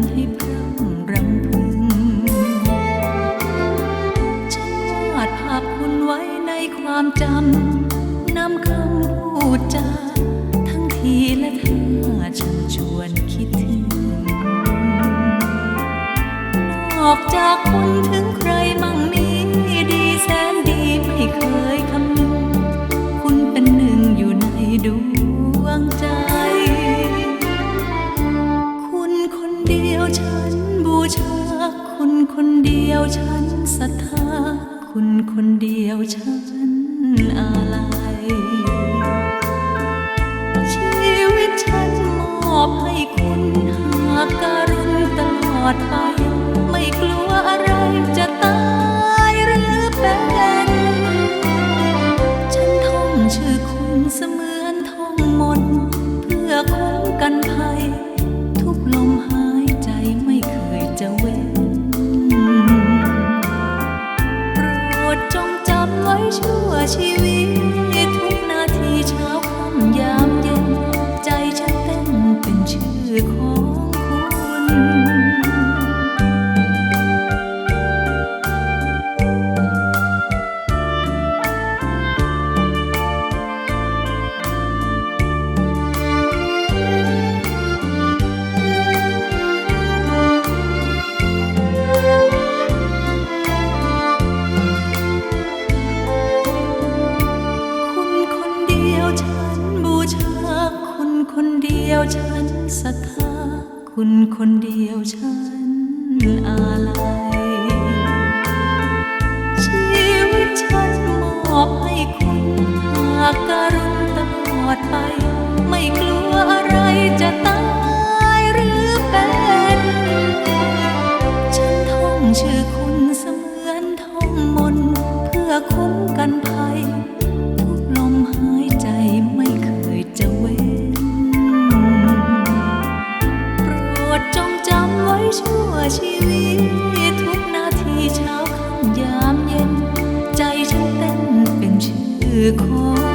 นให้พร่ำรำพึง ฉันวาดภาพคุณไว้ในความจำนำคำพูดจาทั้งทีและท่าฉันชวนคิดถึง นอกจากคุณถึงใคร เดียวฉันศรัทธา คุณคนเดียวฉันอาลัยชีวิตฉันมอบให้คุณหากการุณตลอดไป ไม่กลัวอะไร จำไว้ชั่วชีวิต เดียวฉันศรัทธา คุณคนเดียวฉันอาลัย ชีวิตฉันมอบให้คุณหากการุณตลอดไป ไม่กลัวอะไรจะตายหรือเป็น ฉันท่องชื่อ ชั่วชีวิต ทุกนาทีเช้าค่ำยามเย็น ใจฉันเต้นเป็นชื่อของ